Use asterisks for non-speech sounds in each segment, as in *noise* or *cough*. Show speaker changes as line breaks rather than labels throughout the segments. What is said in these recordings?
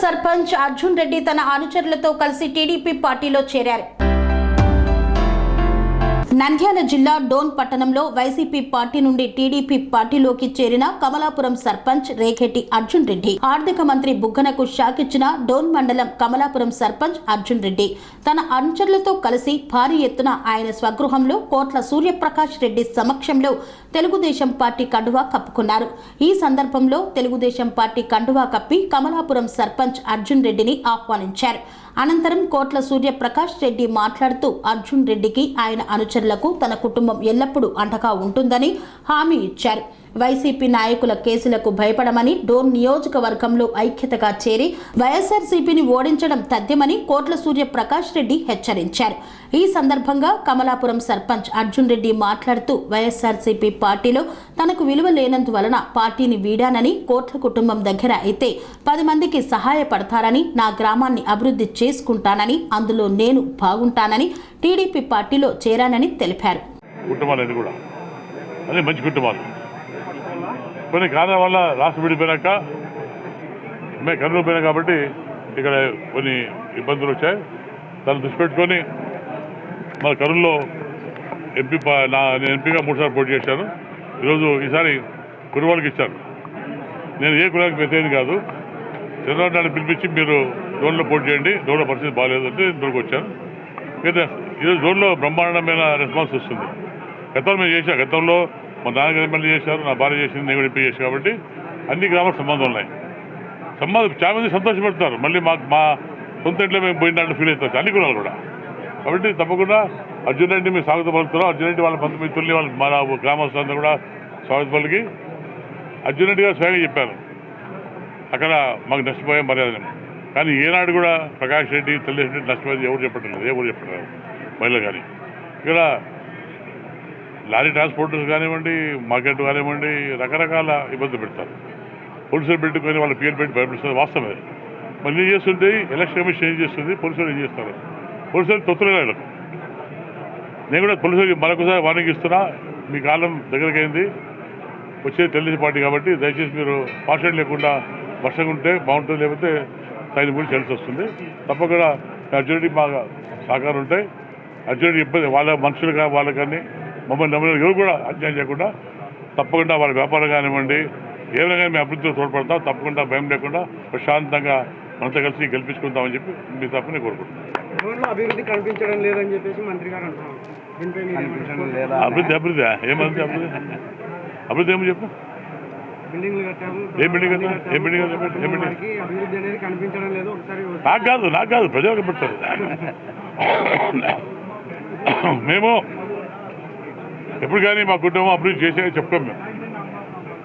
సర్పంచ్ అర్జున్ రెడ్డి తన అనుచరులతో కలిసి టీడీపీ పార్టీలో చేరారు. నంద్యాల జిల్లా డోన్ పట్టణంలో వైసీపీ పార్టీ నుండి టీడీపీ పార్టీలోకి చేరిన కమలాపురం సర్పంచ్ రేఖెట్టి అర్జున్ రెడ్డి. ఆర్థిక మంత్రి బుగ్గనకు షాకిచ్చిన డోన్ మండలం కమలాపురం సర్పంచ్ అర్జున్ రెడ్డి. తన అనుచరులతో కలిసి భారీ ఎత్తున ఆయన స్వగృహంలో కోట్ల సూర్యప్రకాష్ రెడ్డి సమక్షంలో తెలుగుదేశం పార్టీ కండువా కప్పుకున్నారు. ఈ సందర్భంలో తెలుగుదేశం పార్టీ కండువా కప్పి కమలాపురం సర్పంచ్ అర్జున్ రెడ్డిని ఆహ్వానించారు. అనంతరం కోట్ల సూర్యప్రకాష్ రెడ్డి మాట్లాడుతూ అర్జున్ రెడ్డికి ఆయన అనుచరులకు తన కుటుంబం ఎల్లప్పుడూ అండగా ఉంటుందని హామీ ఇచ్చారు. వైసీపీ నాయకుల కేసులకు భయపడమని డోన్ నియోజకవర్గంలో ఐక్యతగా చేరి వైఎస్ఆర్సీపీని ఓడించడం తథ్యమని కోట్ల సూర్యప్రకాష్ రెడ్డి హెచ్చరించారు. ఈ సందర్భంగా కమలాపురం సర్పంచ్ అర్జున్ రెడ్డి మాట్లాడుతూ వైఎస్ఆర్సీపీ పార్టీలో తనకు విలువ లేనందువలన పార్టీని వీడానని కోట్ల కుటుంబం దగ్గర అయితే పది మందికి సహాయపడతారని నా గ్రామాన్ని అభివృద్ధి చేసుకుంటానని అందులో నేను బాగుంటానని టీడీపీ పార్టీలో చేరానని తెలిపారు.
కుటుంబాలు కూడా. అదే మంచి కుటుంబాలు. కొన్ని కారణాల వల్ల రాష్ట్రం విడిపోయినాక మేము కర్నూలు పోయినా కాబట్టి ఇక్కడ కొన్ని ఇబ్బందులు వచ్చాయి. దాన్ని దృష్టి పెట్టుకొని మన కర్నూలులో ఎంపీ నా నేను ఎంపీగా మూడుసార్లు పోటీ చేశాను. ఈరోజు ఈసారి కురువాళ్ళకి ఇచ్చాను. నేను ఏ కులానికి వ్యతిరేకం కాదు. చంద్రబాబు నాయుడు పిలిపించి మీరు జోన్లో పోటీ చేయండి. జోన్లో పరిస్థితి బాగాలేదంటే ఇంతవరకు వచ్చాను. అయితే ఈరోజు జోన్లో బ్రహ్మాండమైన రెస్పాన్స్ వస్తుంది. గతంలో మేము చేసాం గతంలో మా నాన్నగారు ఎమ్మెల్యే చేశారు నా భార్య చేసింది నేను కూడా ఎంపీ చేశాను కాబట్టి అన్ని గ్రామాలకు సంబంధం ఉన్నాయి. సంబంధం చాలా మంది సంతోషపడతారు. మళ్ళీ మాకు మా సొంత ఇంట్లో మేము పోయినట్టు ఫీల్ అవుతారు. అన్ని కులాలు కూడా. కాబట్టి తప్పకుండా అర్జున్ రెడ్డి మేము స్వాగతం పలుకుతున్నాం. అర్జున్ రెడ్డి వాళ్ళ పంతొమ్మిది తొలి వాళ్ళ మన గ్రామస్తులందరూ కూడా స్వాగత పలికి. అర్జున్ రెడ్డి గారు స్వయంగా చెప్పారు. అక్కడ మాకు నష్టపోయే మర్యాద కానీ ఏనాడు కూడా ప్రకాష్ రెడ్డి తెలుగుదేశం రెడ్డి నష్టపోయేది ఎవరు చెప్పట్లేదు. ఎవరు చెప్పట్లేదు. మహిళలు కానీ. ఇక్కడ లారీ ట్రాన్స్పోర్టర్స్ కానివ్వండి మార్కెట్ కానివ్వండి రకరకాల ఇబ్బంది పెడతారు. పోలీసులు పెట్టుకొని వాళ్ళ పేరు పెట్టి భయపడుతుంది వాస్తవమే. మళ్ళీ ఏం చేస్తుంటే ఎలక్షన్ కమిషన్ ఏం చేస్తుంది? పోలీసులు ఏం చేస్తారు? పోలీసులు తొత్తులే వీళ్ళకు నేను కూడా పోలీసులకి మరొకసారి వార్నింగ్ ఇస్తున్నా. మీ కాలం దగ్గరికి అయింది వచ్చేది తెలుగుదేశం పార్టీ కాబట్టి దయచేసి మీరు పాషన్ లేకుండా వర్షంగా ఉంటే బాగుంటుంది లేకపోతే సైన్ గురించి తెలిసి వస్తుంది. తప్పకుండా అర్జునుడి బాగా సహకారం ఉంటాయి. అర్జునుడి ఇబ్బంది వాళ్ళ మనుషులు కానీ వాళ్ళకి కానీ మమ్మల్ని నమ్మని ఎవరు కూడా అన్యాయం చేయకుండా తప్పకుండా వాళ్ళ వ్యాపారం కానివ్వండి ఏమైనా కానీ మేము అభివృద్ధిలో తోడ్పడతాం తప్పకుండా భయం లేకుండా ప్రశాంతంగా మనతో కలిసి గెలిపించుకుంటామని చెప్పి మీ తప్పని కోరుకుంటున్నాం
అభివృద్ధి కనిపించడం లేదని చెప్పేసి మంత్రి గారు?
అభివృద్ధి అభివృద్ధి ఏమంది అభివృద్ధి అభివృద్ధి ఏమో చెప్పు ఏం బిల్డింగ్? ఏం బిల్డింగ్? ఏం బిల్డింగ్? నాకు కాదు నాకు కాదు ప్రజలకు పెడతారు *laughs* మేము ఎప్పుడు కానీ మా కుటుంబం అభివృద్ధి చేశారని చెప్తాం మేము.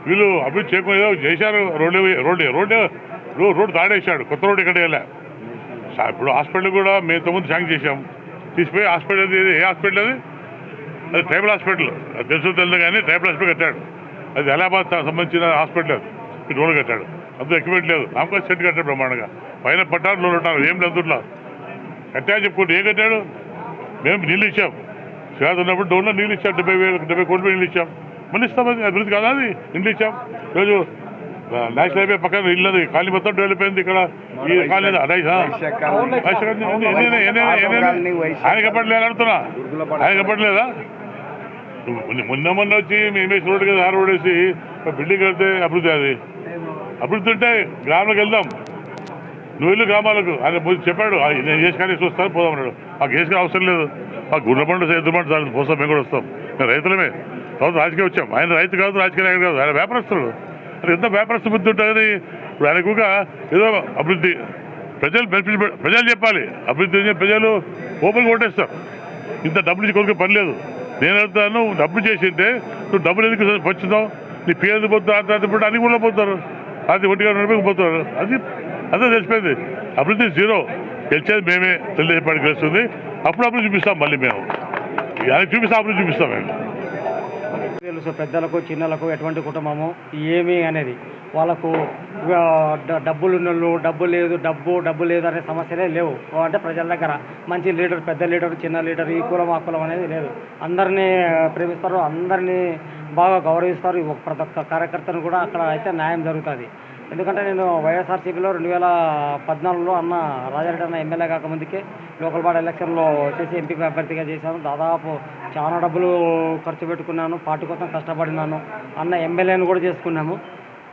వీళ్ళు అభివృద్ధి చేయకుండా చేశారు రోడ్డు రోడ్డు రోడ్డు రోడ్డు తాడేశాడు కొత్త రోడ్డు ఇక్కడ వెళ్ళా? ఇప్పుడు హాస్పిటల్ కూడా మేము తొమ్మిది శాంక్ చేశాం. తీసిపోయి హాస్పిటల్ ఏ హాస్పిటల్ అది? అది ట్రైబల్ హాస్పిటల్. అది తెలుసు తెలియదు కానీ ట్రైబల్ హాస్పిటల్ కట్టాడు. అది అలహాబాద్ సంబంధించిన హాస్పిటల్ అది. రోడ్డు కట్టాడు. అంత ఎక్విప్మెంట్ లేదు. నాకు సెట్ కట్టాడు బ్రహ్మాండంగా. పైన పట్టారు లోన్ ఉంటారు. ఏం లేదు కట్టా చెప్పుకుంటే ఏం కట్టాడు? మేము నీళ్ళు ఇచ్చాం. శ్రీరాజ్ ఉన్నప్పుడు డోన్లో నీళ్ళు ఇచ్చాం డెబ్బై వేలు డెబ్బై కోట్ల నీళ్ళు ఇచ్చాం. మళ్ళీ ఇస్తాం అది. అభివృద్ధి కాదా అది? నీళ్ళు ఇచ్చాం. ఈరోజు ఆ, నేషనల్ హైవే పక్కన ఇల్లు అది కాలనీ మొత్తం డెవలప్ అయింది ఇక్కడ. ఈ రైస్ ఆయన కప్పట్లేదు అడుగుతున్నా ఆయన కప్పట్లేదా? మొన్న మొన్న వచ్చి మేమేసి రోడ్డు కదా ఆ రోడ్ వేసి బిల్డింగ్ కడితే అభివృద్ధి అది. అభివృద్ధి ఉంటే గ్రామాలకు వెళ్దాం. నువ్వు ఇల్లు గ్రామాలకు ఆయన చెప్పాడు నేను చేసి కానీ చూస్తాను పోదామన్నాడు మాకు వేసుకునే అవసరం లేదు. మాకు గుండెపండు ఎద్దుమంటు చాలు పోస్తాం మేము కూడా వస్తాం. మేము రైతులమే. తర్వాత రాజకీయం వచ్చాం. ఆయన రైతు కాదు రాజకీయ నాయకుడు కాదు. ఆయన వ్యాపారస్తుడు. అది ఎంత వ్యాపారస్తు బుద్ధి ఉంటుంది ఇప్పుడు ఆయనకు కూడా ఏదో అభివృద్ధి. ప్రజలు బెనిఫిట్ ప్రజలు చెప్పాలి. అభివృద్ధి చేసే ప్రజలు ఓపెన్గా ఓటేస్తారు ఇంత డబ్బులు ఇచ్చి కొనుక్కే పని లేదు. నేను వెళ్తాను నువ్వు చేసింటే నువ్వు డబ్బులు ఎందుకు వచ్చిందావు నీ పేరు పోతావు? అంత ఇప్పుడు అన్ని కూడా పోతారు. అది ఒంటిగా నడిపి పోతారు. అది అదే తెలిసిపోయింది. అభివృద్ధి జీరో. గెలిచేది మేమే తెలుగుదేశం పార్టీ గెలుస్తుంది అప్పుడు అభివృద్ధి చూపిస్తాం మళ్ళీ మేము. ఆయనకి చూపిస్తాం అభివృద్ధి చూపిస్తాం మేము.
తెలుసు పెద్దలకు చిన్నలకు ఎటువంటి కుటుంబము ఏమి అనేది వాళ్ళకు డబ్బులు ఉన్నోళ్ళు డబ్బు లేదు డబ్బు డబ్బు లేదు అనే సమస్యలే లేవు. అంటే ప్రజల దగ్గర మంచి లీడర్ పెద్ద లీడర్ చిన్న లీడర్ ఈ కులం ఆ కులం అనేది లేదు. అందరినీ ప్రేమిస్తారు అందరినీ బాగా గౌరవిస్తారు. ప్రతి ఒక్క కార్యకర్తను కూడా అక్కడ అయితే న్యాయం జరుగుతుంది. ఎందుకంటే నేను వైఎస్ఆర్సీపీలో రెండు వేల పద్నాలుగులో అన్న రాజారెడ్డి అన్న ఎమ్మెల్యే కాకముందుకే లోకల్ బాడీ ఎలక్షన్లో వచ్చేసి ఎంపీ అభ్యర్థిగా చేశాను. దాదాపు చాలా డబ్బులు ఖర్చు పెట్టుకున్నాను పార్టీ కోసం కష్టపడినాను అన్న ఎమ్మెల్యేను కూడా చేసుకున్నాము.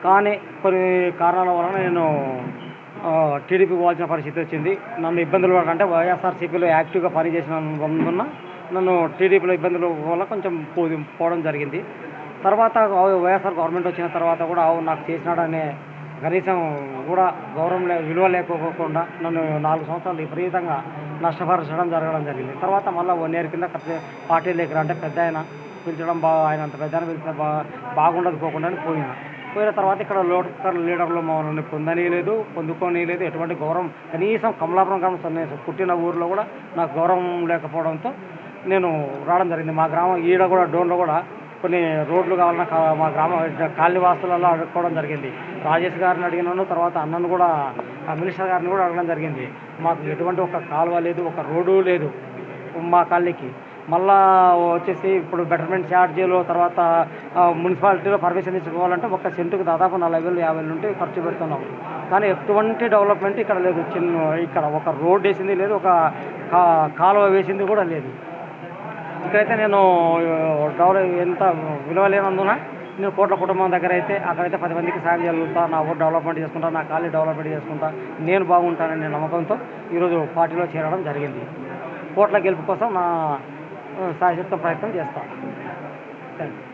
కానీ కొన్ని కారణాల వలన నేను టీడీపీ పోవాల్సిన పరిస్థితి వచ్చింది. నన్ను ఇబ్బందులు అంటే వైఎస్ఆర్సీపీలో యాక్టివ్గా పనిచేసిన నన్ను టీడీపీలో ఇబ్బందుల వల్ల కొంచెం పో పోవడం జరిగింది. తర్వాత వైఎస్ఆర్ గవర్నమెంట్ వచ్చిన తర్వాత కూడా నాకు చేసినాడనే కనీసం కూడా గౌరవం లే విలువ లేకపోకుండా నన్ను నాలుగు సంవత్సరాలు విపరీతంగా నష్టపరచడం జరగడం జరిగింది. తర్వాత మళ్ళీ వన్ ఇయర్ కింద పార్టీ లేకరా అంటే పెద్ద ఆయన పిలిచడం బాగా ఆయన అంత పెద్ద ఆయన పిలిచిన బా బాగుండదు పోకుండా అని పోయిన. తర్వాత ఇక్కడ లోకల్ లీడర్లు మమ్మల్ని పొందనీయలేదు పొందుకోనీయలేదు. ఎటువంటి గౌరవం కనీసం కమలాపురం గ్రామం నేను పుట్టిన ఊరిలో కూడా నాకు గౌరవం లేకపోవడంతో నేను రావడం జరిగింది. మా గ్రామం ఈడ కూడా డోన్లో కూడా కొన్ని రోడ్లు కావాలన్నా కా- మా గ్రామ కాలనీ వాసులలో అడుక్కోవడం జరిగింది. రాజేష్ గారిని అడిగినాను తర్వాత అన్నను కూడా ఆ మినిస్టర్ గారిని కూడా అడగడం జరిగింది. మాకు ఎటువంటి ఒక కాలువ లేదు ఒక రోడ్డు లేదు మా కాలనీకి. మళ్ళా వచ్చేసి ఇప్పుడు బెటర్మెంట్ ఛార్జీలు తర్వాత మున్సిపాలిటీలో పర్మిషన్ తెచ్చుకోవాలంటే ఒక సెంటుకు దాదాపు నలభై వేలు యాభై వేలు ఉంటే ఖర్చు పెడుతున్నాం. కానీ ఎటువంటి డెవలప్మెంట్ ఇక్కడ లేదు. చిన్న ఇక్కడ ఒక రోడ్ వేసింది లేదు ఒక కాలువ వేసింది కూడా లేదు. ఇక్కడైతే నేను డెవలప్ ఎంత విలువ లేనందున నేను కోట్ల కుటుంబం దగ్గర అయితే అక్కడైతే పది మందికి సాయం చేయగలుగుతా నా ఊరు డెవలప్మెంట్ చేసుకుంటా నా కాలేజ్ డెవలప్మెంట్ చేసుకుంటా. నేను బాగుంటాననే నమ్మకంతో ఈరోజు పార్టీలో చేరడం జరిగింది. కోట్ల గెలుపు కోసం నా సాయశక్త ప్రయత్నం చేస్తాను థ్యాంక్ యూ